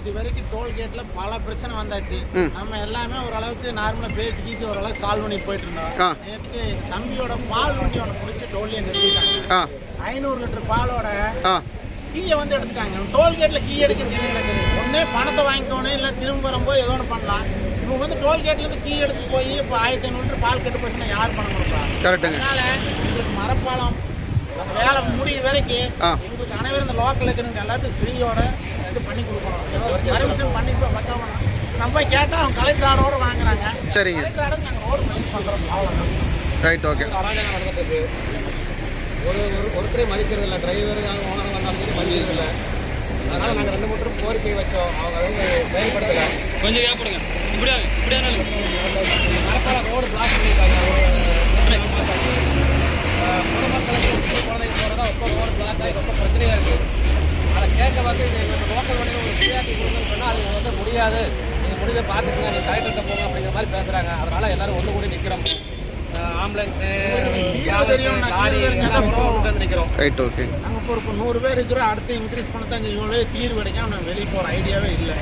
இது வரைக்கும் டோல்கேட்ல பல பிரச்சனை வந்தாச்சு. நம்ம எல்லாமே ஓரளவுக்கு நார்மலா பேசி கீசி ஓரளவுக்கு சால்வ் பண்ணி போயிட்டு இருந்தோம். நேற்று தம்பியோட பால் வண்டி ஒன்று பிடிச்சி டோல்லே நிறுத்திட்டாங்க ஐநூறு லிட்டர் பாலோட கீயை வந்து எடுத்துட்டாங்க. டோல்கேட்ல கீ எடுக்கிறது நடக்குது ஒண்ணே பணத்தை வாங்கிக்கணும் இல்லை திரும்ப வரும்போது ஏதோ ஒன்று பண்ணலாம். இவங்க வந்து டோல்கேட்ல இருந்து கீ எடுத்து போய் இப்போ ஆயிரத்தி ஐநூறு லிட்டர் பால் கெட்டு போச்சுன்னா யார் பணம் கொடுப்பா? அதனால எங்களுக்கு மரப்பாலம் வேலை முடிய வரைக்கும். எங்களுக்கு அனைவரும் இந்த லோக்கல் இருக்கிறவங்க எல்லாத்துக்கும் ஃப்ரீயோட இது பண்ணி கொடுக்கணும். பர்மிஷன் பண்ணி இப்போ பக்கம் நம்ம கேட்டால் அவங்க கலெக்டர் ஆர்டரோட வாங்குறாங்க. சரிங்க. கலெக்டர் ஆர்டர் நாங்கள் ரோடு மெயின் பண்ணுறோம் அவ்வளோதான் ரைட் ஓகே அராஜகம் நடந்துட்டு ஒரு ஒரு ஒருத்தரே மதிக்கிறது இல்லை. டிரைவர் ஓனர் வந்தாலும் சரி மதிக்கிறது இல்லை அதனால நாங்கள் ரெண்டு மூணு கோரிக்கை வச்சோம். அவங்க அதை வந்து செயல்படுத்தல. கொஞ்சம் ஏற்படுங்க இப்படியா இப்படியா ரோடு கொடுங்கன்னு சொன்னால் அது வந்து முடியாது. நீங்கள் முடிஞ்ச பார்த்துக்குங்க. நீங்கள் கலெக்டர்கிட்ட போங்க அப்படிங்கிற மாதிரி பேசுகிறாங்க அதனால் எல்லாரும் ஒன்று கூடி நிற்கிறோம் ஆம்புலன்ஸு லாரி சேர்ந்து நிற்கிறோம் ரைட் ஓகே நாங்கள் இப்போ ஒரு நூறு பேர் இருக்கிறோம். அடுத்து இன்க்ரீஸ் பண்ணத்தான் இவங்களே தீர்வு கிடைக்காம நாங்கள் வெளியே போகிற ஐடியாவே இல்லை.